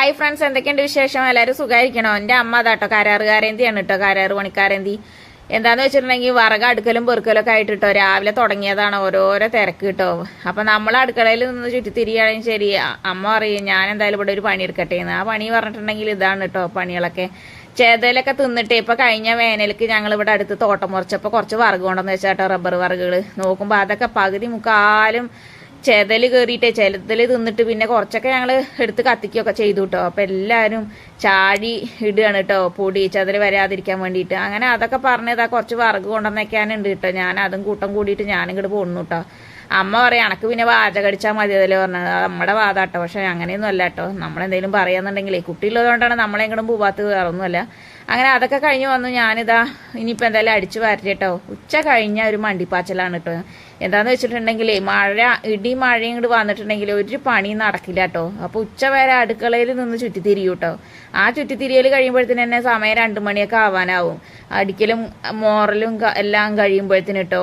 Hi friends എന്തൊക്കെയുണ്ട് വിശേഷം? എല്ലാവരും സുഖമായിരിക്കണോ എന്റെ അമ്മ അതാട്ടോ കരാറുകാരേന്തിയാണ് കേട്ടോ കരാറ് പണിക്കാരേന്തി. എന്താന്ന് വെച്ചിട്ടുണ്ടെങ്കിൽ വറക അടുക്കലും പെറുക്കലും ഒക്കെ ആയിട്ട് കേട്ടോ രാവിലെ തുടങ്ങിയതാണ് ഓരോരോ തിരക്ക് കിട്ടോ അപ്പം നമ്മൾ അടുക്കളയിൽ നിന്ന് ചുറ്റി തിരിയാണെങ്കിൽ ശരി അമ്മ പറയും ഞാൻ എന്തായാലും ഇവിടെ ഒരു പണി എടുക്കട്ടെ എന്ന്. ആ പണി പറഞ്ഞിട്ടുണ്ടെങ്കിൽ ഇതാണ് കേട്ടോ പണികളൊക്കെ. ചേതലൊക്കെ തിന്നിട്ട് ഇപ്പൊ കഴിഞ്ഞ വേനലിക്ക് ഞങ്ങൾ ഇവിടെ അടുത്ത് തോട്ടം മുറിച്ചപ്പോൾ കുറച്ച് വറുകൊണ്ടെന്ന് വെച്ചാട്ടോ റബ്ബർ വറുകൾ നോക്കുമ്പോൾ അതൊക്കെ പകുതി മുക്കാലും ചെതൽ കയറിയിട്ടേ ചെലതൽ തിന്നിട്ട് പിന്നെ കുറച്ചൊക്കെ ഞങ്ങൾ എടുത്ത് കത്തിക്കുകയൊക്കെ ചെയ്തു കേട്ടോ അപ്പം എല്ലാവരും ചാടി ഇടുകയാണ് കേട്ടോ പൊടി ചെതൽ വരാതിരിക്കാൻ വേണ്ടിയിട്ട്. അങ്ങനെ അതൊക്കെ പറഞ്ഞതാ കുറച്ച് വറക് കൊണ്ടുവന്നേക്കാനുണ്ട് കേട്ടോ ഞാൻ അതും കൂട്ടം കൂടിയിട്ട് ഞാനും ഇങ്ങോട്ട് പോന്നു കേട്ടോ അമ്മ പറയാം എനക്ക് പിന്നെ വാചകടിച്ചാൽ മതിയതല്ലേ പറഞ്ഞത്. അത് നമ്മുടെ വാദാട്ടോ പക്ഷെ അങ്ങനെയൊന്നും അല്ല കേട്ടോ നമ്മളെന്തെങ്കിലും പറയാന്നുണ്ടെങ്കിലേ കുട്ടിയുള്ളതുകൊണ്ടാണ് നമ്മളെങ്കിലും വേറെ വേറൊന്നുമല്ല. അങ്ങനെ അതൊക്കെ കഴിഞ്ഞ് വന്നു. ഞാനിതാ ഇനിയിപ്പോൾ എന്തായാലും അടിച്ചു വരട്ടെ കേട്ടോ ഉച്ച കഴിഞ്ഞ ഒരു മണ്ടിപ്പാച്ചലാണ് കേട്ടോ എന്താന്ന് വെച്ചിട്ടുണ്ടെങ്കിൽ മഴ ഇടി മഴയും ഇങ്ങോട്ട് വന്നിട്ടുണ്ടെങ്കിൽ ഒരു പണി നടക്കില്ല കേട്ടോ അപ്പോൾ ഉച്ച വരെ അടുക്കളയിൽ നിന്ന് ചുറ്റിത്തിരിയും കേട്ടോ ആ ചുറ്റിത്തിരിയൽ കഴിയുമ്പോഴത്തേന് തന്നെ സമയം രണ്ട് മണിയൊക്കെ ആവാനാവും. അടിക്കലും മോറലും എല്ലാം കഴിയുമ്പോഴത്തേന് കേട്ടോ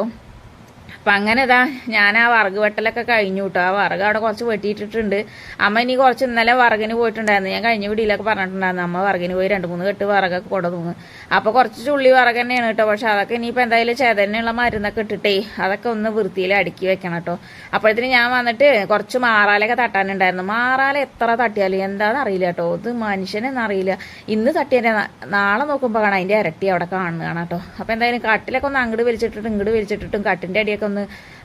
അപ്പം അങ്ങനെ ഇതാ ഞാൻ ആ വറക് വെട്ടലൊക്കെ കഴിഞ്ഞു കേട്ടോ ആ വറക് അവിടെ കുറച്ച് വെട്ടിയിട്ടിട്ടുണ്ട്. അമ്മ ഇനി കുറച്ച് ഇന്നലെ വറകിന് പോയിട്ടുണ്ടായിരുന്നു. ഞാൻ കഴിഞ്ഞ വീടിയിലൊക്കെ പറഞ്ഞിട്ടുണ്ടായിരുന്നു. അമ്മ വറകിന് പോയി രണ്ട് മൂന്ന് കെട്ട് വറകൊക്കെ കൊണ്ടുവന്നു. അപ്പോൾ കുറച്ച് ചുള്ളി വറക് തന്നെയാണ് കേട്ടോ പക്ഷെ അതൊക്കെ ഇനിയിപ്പോൾ എന്തായാലും ചേതനുള്ള മരുന്നൊക്കെ ഇട്ടിട്ടേ അതൊക്കെ ഒന്ന് വൃത്തിയിൽ അടുക്കി വെക്കണം കേട്ടോ അപ്പോഴത്തേന് ഞാൻ വന്നിട്ട് കുറച്ച് മാറാലൊക്കെ തട്ടാനുണ്ടായിരുന്നു. മാറാല എത്ര തട്ടിയാലും എന്താണെന്ന് അറിയില്ല കേട്ടോ ഇത് മനുഷ്യനെന്നറിയില്ല ഇന്ന് തട്ടിയതിന്റെ നാളെ നോക്കുമ്പോൾ കാണാം. അതിന്റെ ഇരട്ടി അവിടെ കാണുകയാണ് കേട്ടോ അപ്പോൾ എന്തായാലും കാട്ടിലൊക്കെ ഒന്ന് അങ്ങോട്ട് വലിച്ചിട്ടിട്ടും ഇങ്ങോട്ട് വലിച്ചിട്ടിട്ടും കട്ടിന്റെ അടിയൊക്കെ ഒന്ന്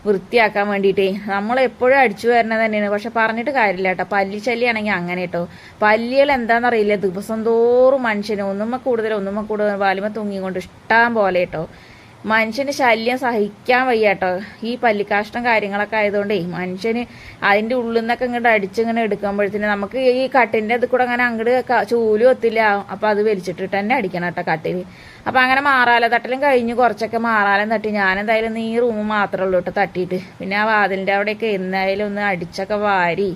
വൃത്തിയാക്കാൻ വേണ്ടിയിട്ടേ. നമ്മൾ എപ്പോഴും അടിച്ചു വരുന്നത് തന്നെയാണ്. പക്ഷെ പറഞ്ഞിട്ട് കാര്യമില്ല കേട്ടോ. പല്ലി ശല്യാണെങ്കിൽ അങ്ങനെ കേട്ടോ. പല്ലികൾ എന്താണെന്നറിയില്ല. ദിവസം തോറും മനുഷ്യന് ഒന്നുമ്മ കൂടുതൽ ഒന്നുമ്മ കൂടുതൽ വാലുമ തൂങ്ങിക്കൊണ്ട് ഇഷ്ടം പോലെ കേട്ടോ. മനുഷ്യന് ശല്യം സഹിക്കാൻ വയ്യ കേട്ടോ ഈ പല്ലിക്കാഷ്ടം കാര്യങ്ങളൊക്കെ ആയതുകൊണ്ടേ മനുഷ്യന് അതിന്റെ ഉള്ളിൽ നിന്നൊക്കെ ഇങ്ങോട്ട് അടിച്ചിങ്ങനെ എടുക്കുമ്പോഴത്തേന് നമുക്ക് ഈ കട്ടിന്റെ ഇത് കൂടെ അങ്ങനെ അങ്ങോട്ട് ചൂലും ഒത്തില്ല. അപ്പം അത് വലിച്ചിട്ടിട്ട് തന്നെ അടിക്കണം കേട്ടോ കട്ടിൽ അപ്പം അങ്ങനെ മാറാല തട്ടലും കഴിഞ്ഞ് കുറച്ചൊക്കെ മാറാലം തട്ടി. ഞാനെന്തായാലും ഈ റൂം മാത്രമേ ഉള്ളൂ കേട്ടോ തട്ടിയിട്ട്. പിന്നെ ആ വാതിലിന്റെ അവിടെയൊക്കെ എന്തായാലും ഒന്ന് അടിച്ചൊക്കെ വാരി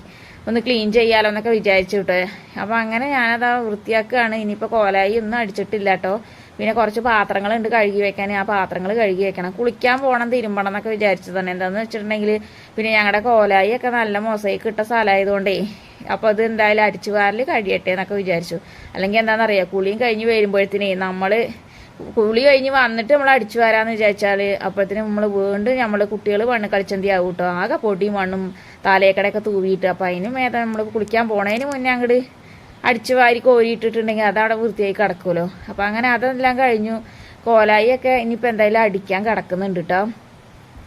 ഒന്ന് ക്ലീൻ ചെയ്യാലോ എന്നൊക്കെ വിചാരിച്ചു കേട്ടോ അപ്പം അങ്ങനെ ഞാനത് വൃത്തിയാക്കുകയാണ് ഇനിയിപ്പോൾ കോലായി ഒന്നും അടിച്ചിട്ടില്ല കേട്ടോ. പിന്നെ കുറച്ച് പാത്രങ്ങളുണ്ട് കഴുകി വെക്കാൻ. ആ പാത്രങ്ങൾ കഴുകി വെക്കണം. കുളിക്കാൻ പോകണം തിരുമ്പണം എന്നൊക്കെ വിചാരിച്ചു തന്നെ. എന്താണെന്ന് വെച്ചിട്ടുണ്ടെങ്കിൽ പിന്നെ ഞങ്ങളുടെ കോലായി ഒക്കെ നല്ല മൊസൈക്ക് ഇട്ട സ്ഥലമായതുകൊണ്ടേ അപ്പോൾ അത് എന്തായാലും അരിച്ചു വാരൽ കഴിയട്ടെ എന്നൊക്കെ വിചാരിച്ചു. അല്ലെങ്കിൽ എന്താണെന്നറിയാം കുളിയും കഴിഞ്ഞ് വരുമ്പോഴത്തേനേ നമ്മൾ കുളി കഴിഞ്ഞ് വന്നിട്ട് നമ്മൾ അടിച്ചു വരാന്ന് വിചാരിച്ചാൽ അപ്പോഴത്തേനും നമ്മൾ വീണ്ടും നമ്മൾ കുട്ടികൾ മണ്ണ് കളിച്ചന്തി ആവും കേട്ടോ ആകെ പൊടിയും മണ്ണും താലേക്കടയൊക്കെ തൂവിയിട്ട്. അപ്പോൾ അതിന് മേത നമ്മൾ കുളിക്കാൻ പോണതിന് മുന്നേ അങ്ങോട്ട് അടിച്ചു വാരി കോരിയിട്ടിട്ടുണ്ടെങ്കിൽ അതവിടെ വൃത്തിയായി കിടക്കുമല്ലോ. അപ്പം അങ്ങനെ അതെല്ലാം കഴിഞ്ഞു. കോലായിയൊക്കെ ഇനിയിപ്പോൾ എന്തായാലും അടിക്കാൻ കിടക്കുന്നുണ്ട് കേട്ടോ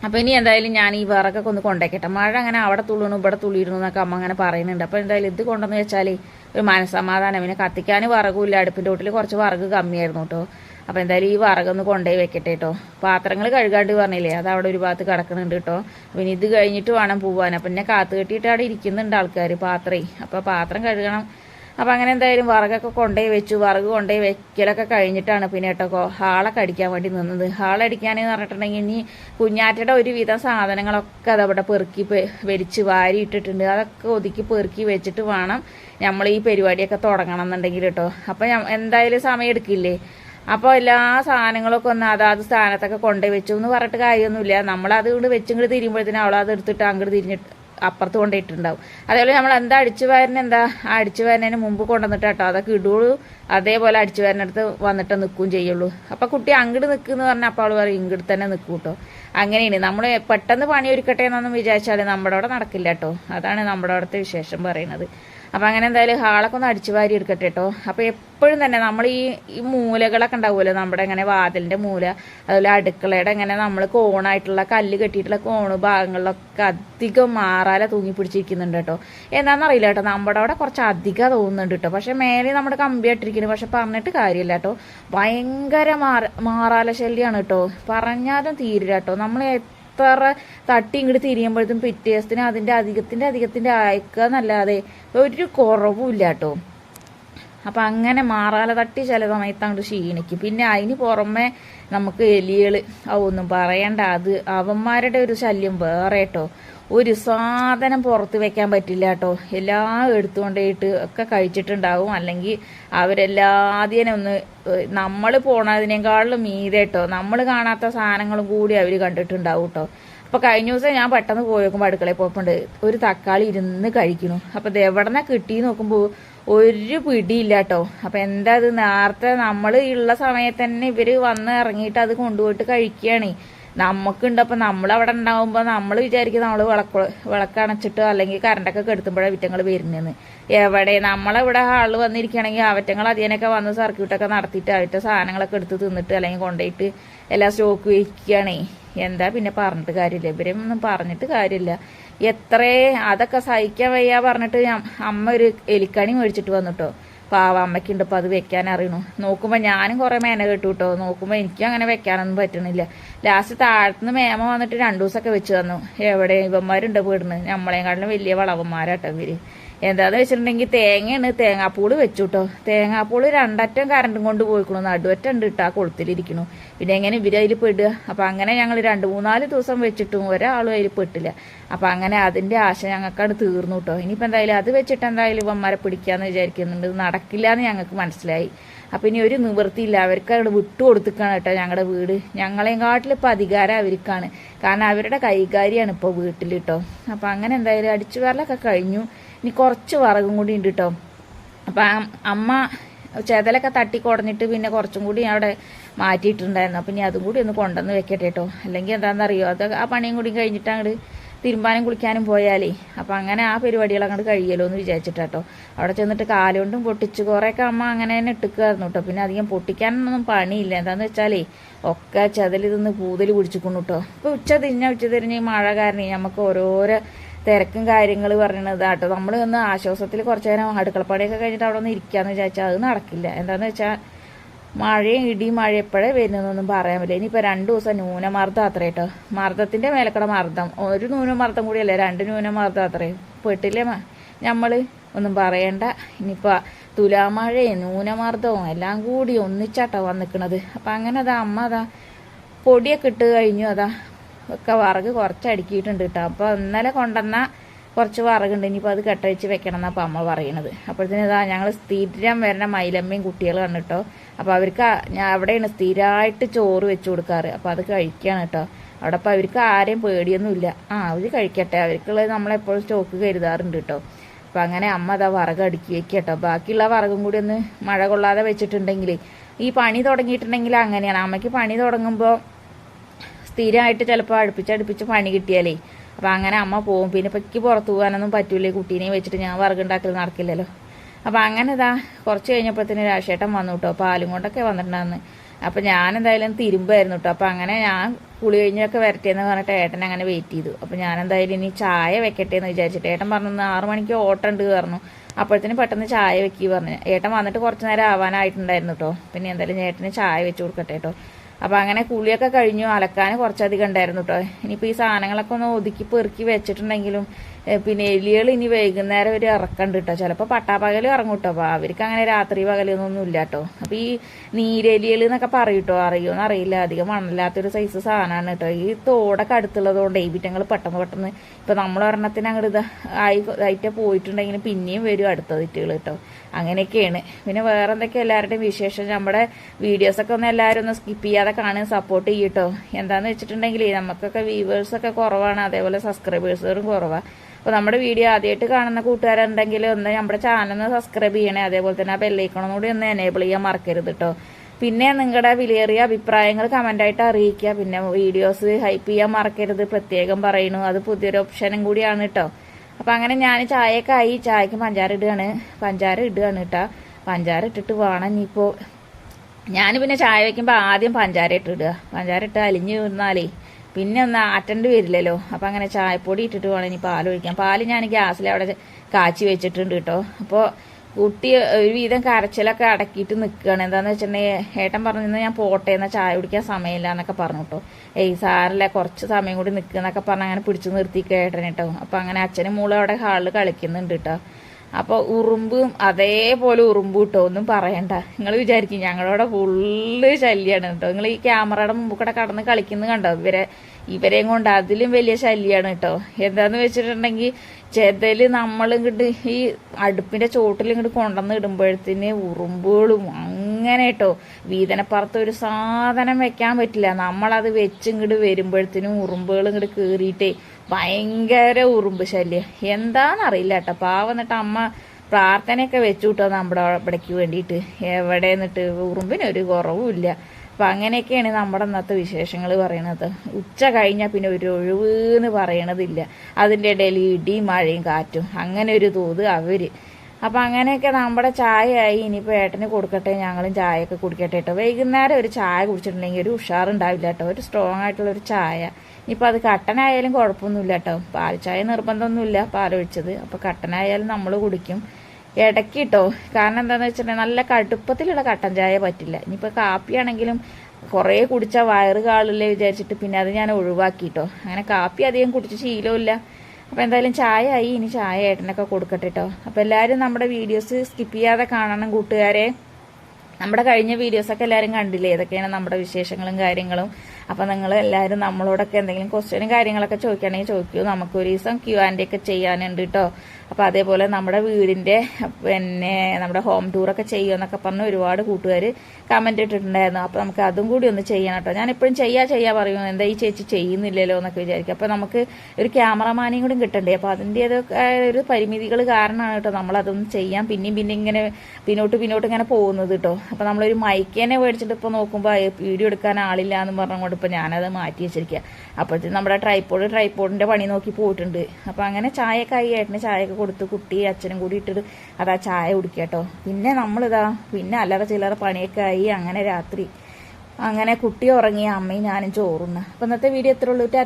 അപ്പോൾ ഇനി എന്തായാലും ഞാൻ ഈ വേറൊക്കെ ഒന്ന് കൊണ്ടേക്കട്ടെ. മഴ അങ്ങനെ അവിടെ തുള്ളണു ഇവിടെ തുള്ളിയിരുന്നു എന്നൊക്കെ അമ്മ അങ്ങനെ പറയുന്നുണ്ട്. അപ്പോൾ എന്തായാലും ഇത് കൊണ്ടെന്ന് വെച്ചാൽ ഒരു മനസ്സമാധാനം. പിന്നെ കത്തിക്കാൻ വിറകുമില്ല അടുപ്പിന്റെ വീട്ടിൽ കുറച്ച് വിറക് കമ്മിയായിരുന്നു കേട്ടോ അപ്പോൾ എന്തായാലും ഈ വറകൊന്ന് കൊണ്ടുപോയി വെക്കട്ടെ കേട്ടോ പാത്രങ്ങൾ കഴുകാണ്ട് പറഞ്ഞില്ലേ അത് അവിടെ ഒരു ഭാഗത്ത് കിടക്കുന്നുണ്ട് കേട്ടോ പിന്നെ ഇത് കഴിഞ്ഞിട്ട് വേണം പോവാൻ. അപ്പം എന്നെ കാത്തു കെട്ടിയിട്ട് അവിടെ ഇരിക്കുന്നുണ്ട് ആൾക്കാർ പാത്രേ. അപ്പോൾ പാത്രം കഴുകണം. അപ്പം അങ്ങനെ എന്തായാലും വറകൊക്കെ കൊണ്ടുപോയി വെച്ചു. വറക് കൊണ്ടുപോയി വെക്കലൊക്കെ കഴിഞ്ഞിട്ടാണ് പിന്നെ കേട്ടോ ഹാളൊക്കെ അടിക്കാൻ വേണ്ടി നിന്നത്. ഹാളടിക്കാനെന്ന് പറഞ്ഞിട്ടുണ്ടെങ്കിൽ ഇനി കുഞ്ഞാറ്റയുടെ ഒരുവിധം സാധനങ്ങളൊക്കെ അതവിടെ പെറുക്കി വലിച്ച് വാരി ഇട്ടിട്ടുണ്ട്. അതൊക്കെ ഒതുക്കി പെറുക്കി വെച്ചിട്ട് വേണം നമ്മൾ ഈ പരിപാടിയൊക്കെ തുടങ്ങണം എന്നുണ്ടെങ്കിൽ കേട്ടോ. അപ്പം എന്തായാലും സമയം എടുക്കില്ലേ? അപ്പോൾ എല്ലാ സാധനങ്ങളൊക്കെ ഒന്ന് അതാത് സ്ഥാനത്തൊക്കെ കൊണ്ടുപോയി വെച്ചു എന്ന് പറഞ്ഞിട്ട് കാര്യമൊന്നുമില്ല. നമ്മളത് കൊണ്ട് വെച്ചിങ്ങോട്ട് തിരിയുമ്പോഴത്തേനും അവളത് എടുത്തിട്ട് അങ്ങോട്ട് തിരിഞ്ഞിട്ട് അപ്പുറത്ത് കൊണ്ടിട്ടുണ്ടാവും അതേപോലെ നമ്മൾ എന്താ അടിച്ചു വാരന എന്താ? ആ അടിച്ചു വാരനതിന് മുമ്പ് കൊണ്ടുവന്നിട്ട് കേട്ടോ അതൊക്കെ ഇടുള്ളൂ. അതേപോലെ അടിച്ചു വാരനടുത്ത് വന്നിട്ട് നിൽക്കുകയും ചെയ്യുള്ളൂ. അപ്പം കുട്ടി അങ്ങോട്ട് നിൽക്കുമെന്ന് പറഞ്ഞാൽ അപ്പോൾ അവൾ പറയും ഇങ്ങോട്ട് തന്നെ നിൽക്കും കേട്ടോ. അങ്ങനെയാണ്. നമ്മൾ പെട്ടെന്ന് പണി ഒരുക്കട്ടെ എന്നൊന്നും വിചാരിച്ചാൽ നമ്മുടെ അവിടെ നടക്കില്ല കേട്ടോ. അതാണ് നമ്മുടെ അവിടുത്തെ വിശേഷം പറയുന്നത്. അപ്പം അങ്ങനെ എന്തായാലും ഹാളൊക്കെ ഒന്ന് അടിച്ചു വാരി എടുക്കട്ടെ കേട്ടോ അപ്പോൾ എപ്പോഴും തന്നെ നമ്മൾ ഈ ഈ മൂലകളൊക്കെ ഉണ്ടാവുമല്ലോ നമ്മുടെ ഇങ്ങനെ വാതിലിന്റെ മൂല അതുപോലെ അടുക്കളയുടെ ഇങ്ങനെ നമ്മൾ കോണായിട്ടുള്ള കല്ല് കെട്ടിയിട്ടുള്ള കോണ് ഭാഗങ്ങളിലൊക്കെ അധികം മാറാല തൂങ്ങി പിടിച്ചിരിക്കുന്നുണ്ട് കേട്ടോ എന്താണെന്നറിയില്ല കേട്ടോ നമ്മുടെ അവിടെ കുറച്ച് അധികം തോന്നുന്നുണ്ട് കേട്ടോ പക്ഷെ മേലെ നമ്മുടെ കമ്പി ഇട്ടിരിക്കുന്നു. പക്ഷെ പറഞ്ഞിട്ട് കാര്യമില്ല കേട്ടോ ഭയങ്കര മാറ മാറാല ശല്യമാണ് കേട്ടോ പറഞ്ഞാലും തീരില്ല കേട്ടോ നമ്മൾ എത്ര തട്ടി ഇങ്ങോട്ട് തിരിയുമ്പോഴത്തും പിറ്റേ ദിവസത്തിന് അതിന്റെ അധികത്തിന്റെ അധികത്തിന്റെ അയക്കാന്നല്ലാതെ ഒരു കുറവുമില്ല കേട്ടോ. അപ്പം അങ്ങനെ മാറാല തട്ടി ചില സമയത്ത് അങ്ങോട്ട് ക്ഷീണിക്കും. പിന്നെ അതിന് പുറമെ നമുക്ക് എലികൾ ഒന്നും പറയണ്ട. അത് അവന്മാരുടെ ഒരു ശല്യം വേറെ കേട്ടോ. ഒരു സാധനം പുറത്ത് വെക്കാൻ പറ്റില്ല കേട്ടോ. എല്ലാം എടുത്തുകൊണ്ടേയിട്ട് ഒക്കെ കഴിച്ചിട്ടുണ്ടാവും. അല്ലെങ്കിൽ അവരെല്ലാതിനെ ഒന്ന് നമ്മൾ പോണതിനേക്കാളും മീതെ കേട്ടോ നമ്മൾ കാണാത്ത സാധനങ്ങളും കൂടി അവർ കണ്ടിട്ടുണ്ടാവും കേട്ടോ അപ്പൊ കഴിഞ്ഞ ദിവസം ഞാൻ പെട്ടെന്ന് പോയി നോക്കുമ്പോൾ അടുക്കളയിൽ പോയപ്പോണ്ട് ഒരു തക്കാളി ഇരുന്ന് കഴിക്കണു അപ്പൊ ഇത് കിട്ടി നോക്കുമ്പോൾ ഒരു പിടിയില്ല കേട്ടോ അപ്പൊ എന്താ അത് നേരത്തെ നമ്മൾ ഉള്ള സമയത്ത് തന്നെ ഇവർ വന്ന് ഇറങ്ങിയിട്ട് അത് കൊണ്ടുപോയിട്ട് കഴിക്കുകയാണ് നമുക്കുണ്ട് അപ്പോൾ നമ്മൾ അവിടെ ഉണ്ടാവുമ്പോ നമ്മൾ വിചാരിക്കും നമ്മൾ വിളക്ക് വിളക്കണച്ചിട്ടോ അല്ലെങ്കിൽ കറണ്ടൊക്കെ കെടുത്തുമ്പോഴാണ് വിറ്റങ്ങൾ വരുന്നതെന്ന് എവിടെ നമ്മളിവിടെ ഹാളിൽ വന്നിരിക്കുകയാണെങ്കിൽ അവറ്റങ്ങൾ അതിനൊക്കെ വന്ന് സർക്യൂട്ടൊക്കെ നടത്തിയിട്ട് അവറ്റ സാധനങ്ങളൊക്കെ എടുത്ത് തിന്നിട്ട് അല്ലെങ്കിൽ കൊണ്ടുപോയിട്ട് എല്ലാ സ്റ്റോക്ക് വയ്ക്കുകയാണേ എന്താ പിന്നെ പറഞ്ഞിട്ട് കാര്യമില്ല. ഇവരെയൊന്നും പറഞ്ഞിട്ട് കാര്യമില്ല. എത്രേ അതൊക്കെ സഹിക്കാൻ വയ്യ പറഞ്ഞിട്ട് അമ്മ ഒരു എലിക്കണി മേടിച്ചിട്ട് വന്നിട്ടോ. പാവ അമ്മയ്ക്കുണ്ട് ഇപ്പം അത് വെക്കാൻ അറിയണു. നോക്കുമ്പോൾ ഞാനും കുറേ മേന കേട്ടു കേട്ടോ നോക്കുമ്പോൾ എനിക്കും അങ്ങനെ വെക്കാനൊന്നും പറ്റണില്ല. ലാസ്റ്റ് താഴത്തുനിന്ന് മേമ വന്നിട്ട് രണ്ടു ദിവസമൊക്കെ വെച്ച് തന്നു. എവിടെ ഇവന്മാരുണ്ട് വീടിന് നമ്മളെക്കാട്ടിലും വലിയ വളവന്മാരാട്ടോ ഇവർ. എന്താന്ന് വെച്ചിട്ടുണ്ടെങ്കിൽ തേങ്ങയാണ് തേങ്ങാപ്പൂൾ വെച്ചു കേട്ടോ തേങ്ങാപ്പൂൾ രണ്ടറ്റം കറണ്ടും കൊണ്ട് പോയിക്കണു. നടുവറ്റം ഉണ്ട് ആ കൊളുത്തിലിരിക്കണു. പിന്നെ എങ്ങനെ ഇവർ അതിൽ പെടുക? അപ്പൊ അങ്ങനെ ഞങ്ങൾ രണ്ട് മൂന്നാൽ ദിവസം വെച്ചിട്ടും ഒരാളും അതിൽ പെട്ടില്ല. അപ്പൊ അങ്ങനെ അതിന്റെ ആശ ഞങ്ങൾക്കത് തീർന്നു കേട്ടോ ഇനിയിപ്പോ എന്തായാലും അത് വെച്ചിട്ട് എന്തായാലും ഇവന്മാരെ പിടിക്കാന്ന് വിചാരിക്കുന്നുണ്ട്. നടക്കില്ല എന്ന് ഞങ്ങൾക്ക് മനസ്സിലായി. അപ്പൊ ഇനി ഒരു നിവൃത്തിയില്ല. അവർക്ക് അവിടെ വിട്ടു കൊടുത്തിക്കാണ് കേട്ടോ ഞങ്ങളുടെ വീട്. ഞങ്ങളെയും കാട്ടിൽ ഇപ്പൊ അധികാരം അവർക്കാണ്. കാരണം അവരുടെ കൈകാരിയാണ് ഇപ്പോൾ വീട്ടിൽ കേട്ടോ അപ്പൊ അങ്ങനെ എന്തായാലും അടിച്ചു വരലൊക്കെ കഴിഞ്ഞു. ഇനി കുറച്ച് വറകും കൂടി ഉണ്ട് കേട്ടോ അപ്പം അമ്മ ചെതലൊക്കെ തട്ടി കുടഞ്ഞിട്ട് പിന്നെ കുറച്ചും കൂടി അവിടെ മാറ്റിയിട്ടുണ്ടായിരുന്നു. അപ്പം ഇനി അതും കൂടി ഒന്ന് കൊണ്ടുവന്ന് വെക്കട്ടെ കേട്ടോ അല്ലെങ്കിൽ എന്താണെന്നറിയോ അത് ആ പണിയും കൂടി കഴിഞ്ഞിട്ട് അങ്ങോട്ട് തിരുമ്പാനും കുളിക്കാനും പോയാലേ. അപ്പം അങ്ങനെ ആ പരിപാടികൾ അങ്ങോട്ട് കഴിയല്ലോ എന്ന് വിചാരിച്ചിട്ടാട്ടോ. അവിടെ ചെന്നിട്ട് കാലുകൊണ്ടും പൊട്ടിച്ച് കുറേയൊക്കെ അമ്മ അങ്ങനെ തന്നെ ഇട്ടുക്കായിരുന്നു കേട്ടോ പിന്നെ അധികം പൊട്ടിക്കാനൊന്നും പണിയില്ല. എന്താണെന്ന് വെച്ചാലേ ഒക്കെ ചെതൽ നിന്ന് പൂതൽ പിടിച്ചിക്കുന്നു കേട്ടോ ഇപ്പോൾ ഉച്ച തിരിഞ്ഞ ഉച്ച തിരിഞ്ഞ് ഈ മഴ കാരണം നമുക്ക് ഓരോരോ തിരക്കും കാര്യങ്ങൾ പറയണത് കേട്ടോ നമ്മൾ ഒന്ന് ആശ്വാസത്തിൽ കുറച്ച് നേരം അടുക്കളപ്പണിയൊക്കെ കഴിഞ്ഞിട്ട് അവിടെ ഒന്ന് ഇരിക്കാന്ന് വിചാരിച്ചാൽ അത് നടക്കില്ല. എന്താണെന്ന് വെച്ചാൽ മഴയും ഇടിയും മഴ എപ്പോഴേ വരുന്നതെന്നൊന്നും പറയാൻ പറ്റില്ല. ഇനിയിപ്പോൾ രണ്ട് ദിവസം ന്യൂനമർദ്ദം അത്ര കേട്ടോ മർദ്ദത്തിന്റെ മേലക്കട മർദ്ദം. ഒരു ന്യൂനമർദ്ദം കൂടിയല്ലേ? രണ്ട് ന്യൂനമർദ്ദം അത്രയും പെട്ടില്ലേ നമ്മൾ ഒന്നും പറയണ്ട. ഇനിയിപ്പോൾ തുലാമഴയും ന്യൂനമർദ്ദവും എല്ലാം കൂടി ഒന്നിച്ചാട്ടോ വന്നിക്കണത്. അപ്പം അങ്ങനെ അതാ അമ്മ അതാ പൊടിയൊക്കെ ഇട്ട് കഴിഞ്ഞു. അതാ ഒക്കെ വറക് കുറച്ച് അടുക്കിയിട്ടുണ്ട് കേട്ടോ അപ്പോൾ ഇന്നലെ കൊണ്ടുവന്ന കുറച്ച് വറകുണ്ട്. ഇനിയിപ്പോൾ അത് കെട്ടഴിച്ച് വെക്കണം എന്നപ്പോൾ അമ്മ പറയണത്. അപ്പോഴത്തേനും ഇതാ ഞങ്ങൾ സ്ഥിരം വരണ മൈലമ്മയും കുട്ടികൾ കണ്ടിട്ടോ അപ്പോൾ അവർക്ക് ഞാൻ അവിടെയാണ് സ്ഥിരമായിട്ട് ചോറ് വെച്ച് കൊടുക്കാറ്. അപ്പോൾ അത് കഴിക്കുകയാണ് കേട്ടോ. അവിടെ അപ്പോൾ അവർക്ക് ആരെയും പേടിയൊന്നുമില്ല ആ അവർ കഴിക്കട്ടെ. അവർക്കുള്ളത് നമ്മളെപ്പോഴും സ്റ്റോക്ക് കരുതാറുണ്ട് കേട്ടോ. അപ്പോൾ അങ്ങനെ അമ്മ അതാ വറക് അടുക്കി വയ്ക്കുക കേട്ടോ. ബാക്കിയുള്ള വറകും കൂടി ഒന്ന് മഴ കൊള്ളാതെ വെച്ചിട്ടുണ്ടെങ്കിൽ ഈ പണി തുടങ്ങിയിട്ടുണ്ടെങ്കിൽ അങ്ങനെയാണ്. അമ്മയ്ക്ക് പണി തുടങ്ങുമ്പോൾ സ്ഥിരമായിട്ട് ചിലപ്പോൾ അടുപ്പിച്ച് അടുപ്പിച്ച് പണി കിട്ടിയാലേ അപ്പം അങ്ങനെ അമ്മ പോകും പിന്നെ ഇപ്പം എനിക്ക് പുറത്ത് പോകാനൊന്നും പറ്റൂലേ. കുട്ടീനെ വെച്ചിട്ട് ഞാൻ വർഗുണ്ടാക്കൽ നടക്കില്ലല്ലോ. അപ്പം അങ്ങനെ ഇതാ കുറച്ച് കഴിഞ്ഞപ്പോഴത്തേന് രാശേട്ടൻ വന്നു കേട്ടോ പാലും കൊണ്ടൊക്കെ വന്നിട്ടുണ്ടായിരുന്നു. അപ്പം ഞാൻ എന്തായാലും തിരുമ്പായിരുന്നു കേട്ടോ അപ്പം അങ്ങനെ ഞാൻ കുളി കഴിഞ്ഞൊക്കെ വരട്ടേന്ന് പറഞ്ഞിട്ട് ഏട്ടൻ അങ്ങനെ വെയിറ്റ് ചെയ്തു. അപ്പം ഞാൻ എന്തായാലും ഇനി ചായ വെക്കട്ടെ എന്ന് വിചാരിച്ചിട്ട് ഏട്ടൻ പറഞ്ഞു ആറു മണിക്ക് ഓട്ടം ഉണ്ട് പറഞ്ഞു. അപ്പോഴത്തേന് പെട്ടെന്ന് ചായ വെക്കി പറഞ്ഞു. ഏട്ടൻ വന്നിട്ട് കുറച്ച് നേരം ആവാനായിട്ടുണ്ടായിരുന്നു കേട്ടോ പിന്നെ എന്തായാലും ഏട്ടന് ചായ വെച്ച് കൊടുക്കട്ടെ കേട്ടോ അപ്പം അങ്ങനെ കുളിയൊക്കെ കഴിഞ്ഞു. അലക്കാൻ കുറച്ചധികം ഉണ്ടായിരുന്നു കേട്ടോ ഇനിയിപ്പോൾ ഈ സാധനങ്ങളൊക്കെ ഒന്ന് ഒതുക്കി പെറുക്കി വെച്ചിട്ടുണ്ടെങ്കിലും പിന്നെ എലികൾ ഇനി വൈകുന്നേരം ഒരു ഇറക്കണ്ട് കേട്ടോ ചിലപ്പോൾ പട്ടാപ്പകൽ ഇറങ്ങും കേട്ടോ അപ്പോൾ അവർക്ക് അങ്ങനെ രാത്രി പകലൊന്നും ഇല്ല കേട്ടോ അപ്പോൾ ഈ നീരെലികൾ എന്നൊക്കെ പറയും കേട്ടോ അറിയുമെന്ന് അറിയില്ല അധികം മണമില്ലാത്തൊരു സൈസ് സാധനമാണ് കേട്ടോ ഈ തോടൊക്കെ അടുത്തുള്ളതുകൊണ്ട് ഈ വിറ്റങ്ങൾ പെട്ടെന്ന് പെട്ടെന്ന് ഇപ്പം നമ്മൾ ഒരെണ്ണത്തിന് അങ്ങോട്ട് ഇത് ആയി ആയിട്ട് പോയിട്ടുണ്ടെങ്കിൽ പിന്നെയും വരും അടുത്ത തെറ്റുകൾ കേട്ടോ അങ്ങനെയൊക്കെയാണ്. പിന്നെ വേറെ എന്തൊക്കെയാ എല്ലാവരുടെയും വിശേഷം? നമ്മുടെ വീഡിയോസൊക്കെ ഒന്ന് എല്ലാവരും ഒന്ന് സ്കിപ്പ് ചെയ്യാതെ കാണാൻ സപ്പോർട്ട് ചെയ്യട്ടോ എന്താന്ന് വെച്ചിട്ടുണ്ടെങ്കിൽ നമുക്കൊക്കെ വ്യൂവേഴ്സൊക്കെ കുറവാണ്. അതേപോലെ സബ്സ്ക്രൈബേഴ്സുകളും കുറവാണ് അപ്പോൾ നമ്മുടെ വീഡിയോ ആദ്യമായിട്ട് കാണുന്ന കൂട്ടുകാരുണ്ടെങ്കിൽ ഒന്ന് നമ്മുടെ ചാനൽ ഒന്ന് സബ്സ്ക്രൈബ് ചെയ്യണേ. അതേപോലെ തന്നെ ആ ബെല്ലൈക്കണം കൂടി ഒന്ന് എനേബിൾ ചെയ്യാൻ മറക്കരുത് കേട്ടോ പിന്നെ നിങ്ങളുടെ വിലയേറിയ അഭിപ്രായങ്ങൾ കമന്റായിട്ട് അറിയിക്കുക. പിന്നെ വീഡിയോസ് ഹൈപ്പ് ചെയ്യാൻ മറക്കരുത്. പ്രത്യേകം പറയുന്നു അത് പുതിയൊരു ഓപ്ഷനും കൂടിയാണ് കേട്ടോ അപ്പം അങ്ങനെ ഞാൻ ചായയൊക്കെ ആയി. ചായക്ക് പഞ്ചാര ഇടുകയാണ്. പഞ്ചാര ഇടുകയാണ് കേട്ടോ പഞ്ചാര ഇട്ടിട്ട് വേണം ഇനിയിപ്പോൾ ഞാൻ പിന്നെ ചായ വയ്ക്കുമ്പോൾ ആദ്യം പഞ്ചാര ഇട്ടിടുക പഞ്ചാര ഇട്ട് അലിഞ്ഞ് നിന്നാലേ പിന്നെ ഒന്ന് അറ്റൻഡ് വരില്ലല്ലോ. അപ്പം അങ്ങനെ ചായപ്പൊടി ഇട്ടിട്ട് വേണം ഇനി പാൽ ഒഴിക്കാം പാൽ ഞാൻ ഗ്യാസിൽ അവിടെ കാച്ചി വെച്ചിട്ടുണ്ട് കേട്ടോ. അപ്പോൾ കുട്ടി ഒരു വീതം കരച്ചിലൊക്കെ അടക്കിയിട്ട് നിൽക്കുകയാണ് എന്താന്ന് വെച്ചിട്ടുണ്ടെങ്കിൽ ഏട്ടൻ പറഞ്ഞു ഞാൻ പോട്ടെ എന്നാൽ ചായ കുടിക്കാൻ സമയമില്ല എന്നൊക്കെ പറഞ്ഞു കേട്ടോ. ഏയ് സാറില്ല കുറച്ച് സമയം കൂടി നിൽക്കുന്നൊക്കെ പറഞ്ഞ് അങ്ങനെ പിടിച്ചു നിർത്തിക്കുക ഏട്ടൻ കേട്ടോ. അപ്പം അങ്ങനെ അച്ഛനും മൂളും അവിടെ ഹാളിൽ കളിക്കുന്നുണ്ട് കേട്ടോ. അപ്പോൾ ഉറുമ്പും അതേപോലെ ഉറുമ്പ് കിട്ടോ ഒന്നും പറയണ്ട. നിങ്ങൾ വിചാരിക്കും ഞങ്ങളോടെ ഫുള്ള് ശല്യമാണ് കേട്ടോ നിങ്ങൾ ഈ ക്യാമറയുടെ മുമ്പ് കൂടെ കടന്ന് കളിക്കുന്നത് കണ്ടോ? ഇവരെ ഇവരെയും കൊണ്ട് അതിലും വലിയ ശല്യമാണ് കേട്ടോ എന്താന്ന് വെച്ചിട്ടുണ്ടെങ്കിൽ ചെതൽ നമ്മൾ ഈ അടുപ്പിന്റെ ചോട്ടിൽ ഇങ്ങോട്ട് കൊണ്ടുവന്ന് ഇടുമ്പോഴത്തേന് ഉറുമ്പുകളും അങ്ങനെ കേട്ടോ വീതനപ്പുറത്ത് ഒരു സാധനം വെക്കാൻ പറ്റില്ല. നമ്മളത് വെച്ച് ഇങ്ങോട്ട് വരുമ്പോഴത്തേനും ഉറുമ്പുകൾ ഇങ്ങോട്ട് കയറിയിട്ടേ ഭയങ്കര ഉറുമ്പ് ശല്യം. എന്താണെന്നറിയില്ല കേട്ടോ. പാവ എന്നിട്ട് അമ്മ പ്രാർത്ഥനയൊക്കെ വെച്ചു കിട്ടോ നമ്മുടെ ഇവിടേക്ക് വേണ്ടിയിട്ട്. എവിടെ നിന്നിട്ട് ഉറുമ്പിനൊരു കുറവുമില്ല അപ്പം അങ്ങനെയൊക്കെയാണ് നമ്മുടെ ഇന്നത്തെ വിശേഷങ്ങൾ പറയണത്. ഉച്ച കഴിഞ്ഞാൽ പിന്നെ ഒരു ഒഴിവ് എന്ന് പറയണതില്ല. അതിന്റെ ഇടയിൽ ഇടിയും മഴയും കാറ്റും. അങ്ങനെ ഒരു തോത് അവർ അപ്പം അങ്ങനെയൊക്കെ നമ്മുടെ ചായയായി. ഇനിയിപ്പോൾ ഏട്ടന് കൊടുക്കട്ടെ ഞങ്ങളും ചായയൊക്കെ കുടിക്കട്ടെ കേട്ടോ വൈകുന്നേരം ഒരു ചായ കുടിച്ചിട്ടുണ്ടെങ്കിൽ ഒരു ഉഷാറുണ്ടാവില്ല കേട്ടോ ഒരു സ്ട്രോങ് ആയിട്ടുള്ള ഒരു ചായ. ഇനിയിപ്പോൾ അത് കട്ടനായാലും കുഴപ്പമൊന്നുമില്ല കേട്ടോ പാൽ ചായ നിർബന്ധമൊന്നുമില്ല പാലൊഴിച്ചത് അപ്പോൾ കട്ടനായാലും നമ്മൾ കുടിക്കും. ഇടയ്ക്ക് കേട്ടോ കാരണം എന്താണെന്ന് വെച്ചിട്ടുണ്ടെങ്കിൽ നല്ല കടുപ്പത്തിലുള്ള കട്ടൻ ചായ പറ്റില്ല. ഇനിയിപ്പോൾ കാപ്പിയാണെങ്കിലും കുറേ കുടിച്ച വയറ് കാളില്ലേ വിചാരിച്ചിട്ട് പിന്നെ അത് ഞാൻ ഒഴിവാക്കി കേട്ടോ അങ്ങനെ കാപ്പി അധികം കുടിച്ച് ശീലമില്ല അപ്പോൾ എന്തായാലും ചായ ആയി ഇനി ചായ ഏട്ടനൊക്കെ കൊടുക്കട്ടെ കേട്ടോ അപ്പോൾ എല്ലാവരും നമ്മുടെ വീഡിയോസ് സ്കിപ്പ് ചെയ്യാതെ കാണണം കൂട്ടുകാരെ. നമ്മുടെ കഴിഞ്ഞ വീഡിയോസൊക്കെ എല്ലാവരും കണ്ടില്ലേ? ഏതൊക്കെയാണ് നമ്മുടെ വിശേഷങ്ങളും കാര്യങ്ങളും. അപ്പോൾ നിങ്ങൾ എല്ലാവരും നമ്മളോടൊക്കെ എന്തെങ്കിലും ക്വസ്റ്റ്യനും കാര്യങ്ങളൊക്കെ ചോദിക്കുകയാണെങ്കിൽ ചോദിക്കൂ. നമുക്കൊരു ദിവസം ക്യൂ ആൻഡ് ഒക്കെ ചെയ്യാനുണ്ട് കേട്ടോ അപ്പോൾ അതേപോലെ നമ്മുടെ വീടിന്റെ പിന്നെ നമ്മുടെ ഹോം ടൂറൊക്കെ ചെയ്യുമെന്നൊക്കെ പറഞ്ഞ് ഒരുപാട് കൂട്ടുകാർ കമന്റ് ഇട്ടിട്ടുണ്ടായിരുന്നു. അപ്പോൾ നമുക്ക് അതും കൂടി ഒന്ന് ചെയ്യണം കേട്ടോ ഞാൻ എപ്പോഴും ചെയ്യാ ചെയ്യാ പറയും. എന്താ ഈ ചേച്ചി ചെയ്യുന്നില്ലല്ലോ എന്നൊക്കെ വിചാരിക്കും. അപ്പോൾ നമുക്ക് ഒരു ക്യാമറമാനെയും കൂടി കിട്ടണ്ടേ? അപ്പോൾ അതിന്റേതൊക്കെ ഒരു പരിമിതികൾ കാരണമാണ് കേട്ടോ നമ്മളതൊന്നും ചെയ്യാൻ. പിന്നെയും പിന്നെ ഇങ്ങനെ പിന്നോട്ട് പിന്നോട്ട് ഇങ്ങനെ പോകുന്നത് കേട്ടോ അപ്പോൾ നമ്മളൊരു മൈക്കേനെ മേടിച്ചിട്ട് ഇപ്പോൾ നോക്കുമ്പോൾ വീഡിയോ എടുക്കാൻ ആളില്ല എന്ന് പറഞ്ഞുകൊണ്ട് ഇപ്പോൾ ഞാനത് മാറ്റി വെച്ചിരിക്കുക അപ്പോഴത്തേക്കും നമ്മുടെ ട്രൈപ്പോഡ് ട്രൈപ്പോഡിന്റെ പണി നോക്കി പോയിട്ടുണ്ട്. അപ്പോൾ അങ്ങനെ ചായയൊക്കെ ആയി. ഏട്ടന് ചായയൊക്കെ കൊടുത്ത് കുട്ടി അച്ഛനും കൂടി ഇട്ടിട്ട് അതാ ചായ കുടിക്കുക കേട്ടോ പിന്നെ നമ്മളിതാ പിന്നെ അല്ലറ ചില്ലറ പണിയൊക്കെ ആയി. അങ്ങനെ രാത്രി. അങ്ങനെ കുട്ടി ഉറങ്ങി അമ്മയും ഞാനും ചോറുണ്ണ അപ്പം ഇന്നത്തെ വീഡിയോ എത്ര ഉള്ളൂ.